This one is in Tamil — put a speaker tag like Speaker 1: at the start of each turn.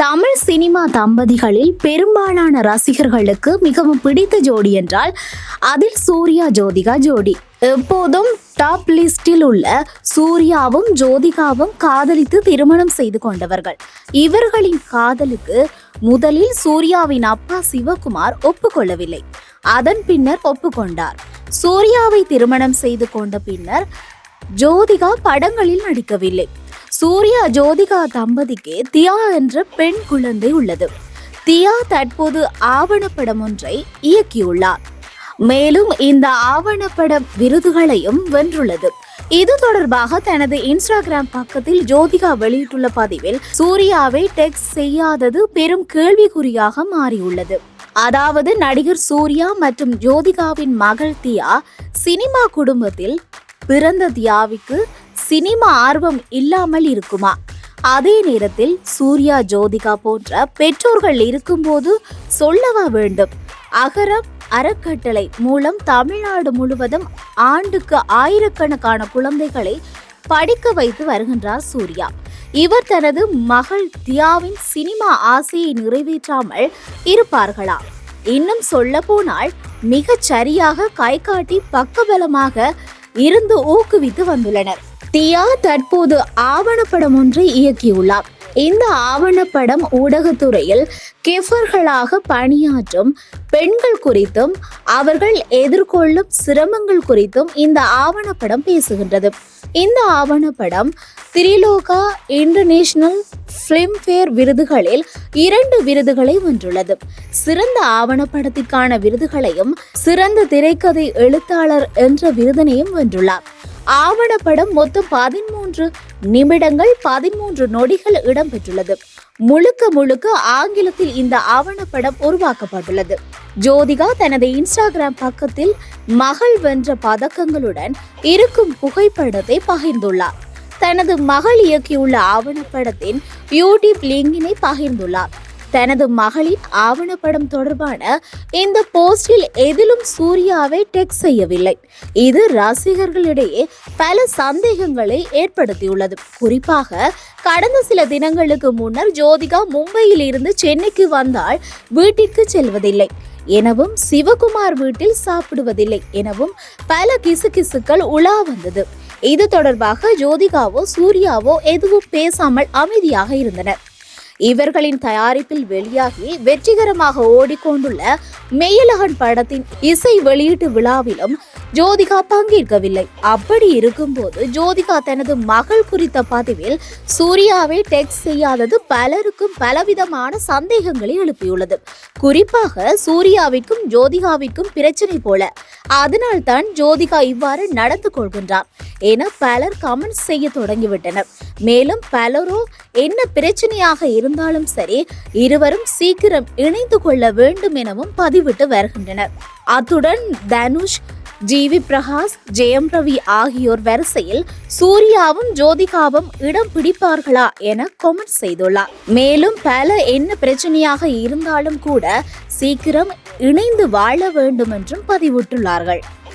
Speaker 1: தமிழ் சினிமா தம்பதிகளில் பெரும்பாலான ரசிகர்களுக்கு மிகவும் பிடித்த ஜோடி என்றால் அதில் சூர்யா ஜோதிகா ஜோடி. எப்போதும் டாப் லிஸ்டில் உள்ள சூர்யாவும் ஜோதிகாவும் காதலித்து திருமணம் செய்து கொண்டவர்கள். இவர்களின் காதலுக்கு முதலில் சூர்யாவின் அப்பா சிவகுமார் ஒப்புக்கொள்ளவில்லை. அதன் பின்னர் ஒப்புக்கொண்டார். சூர்யாவை திருமணம் செய்து கொண்ட பின்னர் ஜோதிகா படங்களில் நடிக்கவில்லை. சூர்யா ஜோதிகா தம்பதிக்கு தியா என்ற பெண் குழந்தை உள்ளது. தியா தற்போது ஆவணப்படம் ஒன்றை இயக்கியுள்ளார். மேலும் இந்த ஆவணப்படம் விருதுகளையும் வென்றுள்ளது. இது தொடர்பாக தனது இன்ஸ்டாகிராம் பக்கத்தில் ஜோதிகா வெளியிட்டுள்ள பதிவில் சூர்யாவை டெக்ஸ்ட் செய்யாதது பெரும் கேள்விக்குறியாக மாறியுள்ளது. அதாவது நடிகர் சூர்யா மற்றும் ஜோதிகாவின் மகள் தியா சினிமா குடும்பத்தில் பிறந்த தியாவிக்கு சினிமா ஆர்வம் இல்லாமல் இருக்குமா? அதே நேரத்தில் சூர்யா ஜோதிகா போன்ற பெற்றோர்கள் இருக்கும்போது சொல்லவா வேண்டும்? அகரம் அறக்கட்டளை மூலம் தமிழ்நாடு முழுவதும் ஆண்டுக்கு ஆயிரக்கணக்கான குழந்தைகளை படிக்க வைத்து வருகின்றார் சூர்யா. இவர் தனது மகள் தியாவின் சினிமா ஆசையை நிறைவேற்றாமல் இருப்பார்களா? இன்னும் சொல்ல போனால் மிகச் சரியாக கை காட்டி பக்கபலமாக இருந்து ஊக்குவித்து வந்துள்ளனர். தியா தற்போது ஆவணப்படம் ஒன்றை இயக்கியுள்ளார். இந்த ஆவணப்படம் ஊடகத்துறையில் கெஃபர்களாக பணியாற்றும் பெண்கள் குறித்தும் அவர்கள் எதிர்கொள்ளும் சிரமங்கள் குறித்தும் இந்த ஆவணப்படம் பேசுகின்றது. இந்த ஆவணப்படம் திரிலோகா இன்டர்நேஷனல் ஃபிலிம்ஃபேர் விருதுகளில் இரண்டு விருதுகளை வென்றுள்ளது. சிறந்த ஆவணப்படத்திற்கான விருதுகளையும் சிறந்த திரைக்கதை எழுத்தாளர் என்ற விருதினையும் வென்றுள்ளார். ஆவணப்படம் மொத்தம் பதிமூன்று நிமிடங்கள் பதிமூன்று நொடிகள் இடம்பெற்றுள்ளது. முழுக்க முழுக்க ஆங்கிலத்தில் இந்த ஆவணப்படம் உருவாக்கப்பட்டுள்ளது. ஜோதிகா தனது இன்ஸ்டாகிராம் பக்கத்தில் மகள் வென்ற பதக்கங்களுடன் இருக்கும் புகைப்படத்தை பகிர்ந்துள்ளார். தனது மகள் இயக்கியுள்ள ஆவணப்படத்தின் யூடியூப் லிங்கினை பகிர்ந்துள்ளார். தனது மகளின் ஆவணப்படம் தொடர்பான இந்த போஸ்டில் எதிலும் சூர்யாவை டெக் செய்யவில்லை. இது ரசிகர்களிடையே பல சந்தேகங்களை ஏற்படுத்தியுள்ளது. குறிப்பாக கடந்த சில தினங்களுக்கு முன்னர் ஜோதிகா மும்பையில் இருந்து சென்னைக்கு வந்தால் வீட்டிற்கு செல்வதில்லை. எனவும் சிவகுமார் வீட்டில் சாப்பிடுவதில்லை எனவும் பல கிசுகிசுக்கள் உலா வந்தது. இது தொடர்பாக ஜோதிகாவோ சூர்யாவோ எதுவும் பேசாமல் அமைதியாக இருந்தனர். இவர்களின் தயாரிப்பில் வெளியாகி வெற்றிகரமாக ஓடிக்கொண்டுள்ள மெய்யழகன் படத்தின் இசை வெளியீட்டு விழாவிலும் ஜோதிகா பங்கேற்கவில்லை. அப்படி இருக்கும்போது ஜோதிகா தனது மகள் குறித்த பதிவில் சூர்யாவை டெக்ஸ்ட் செய்யாதது பலருக்கும் பலவிதமான சந்தேகங்களை எழுப்பியுள்ளது. குறிப்பாக சூர்யாவிற்கும் ஜோதிகாவிற்கும் பிரச்சனை போல. அதனால்தான் ஜோதிகா இவ்வாறு நடந்து கொள்கின்றார் என பலர் கமெண்ட் செய்ய தொடங்கிவிட்டனர். மேலும் பலரோ என்ன பிரச்சனையாக இருந்தாலும் சரி இருவரும் சீக்கிரம் இணைந்து கொள்ள வேண்டும் எனவும் பதிவிட்டு வருகின்றனர். அத்துடன் தனுஷ் ஜி வி பிரகாஷ் ஜெயம் ரவி ஆகியோர் வரிசையில் சூர்யாவும் ஜோதிகாவும் இடம் பிடிப்பார்களா என கமெண்ட் செய்துள்ளார். மேலும் பல என்ன பிரச்சனையாக இருந்தாலும் கூட சீக்கிரம் இணைந்து வாழ வேண்டும் என்றும் பதிவிட்டுள்ளார்கள்.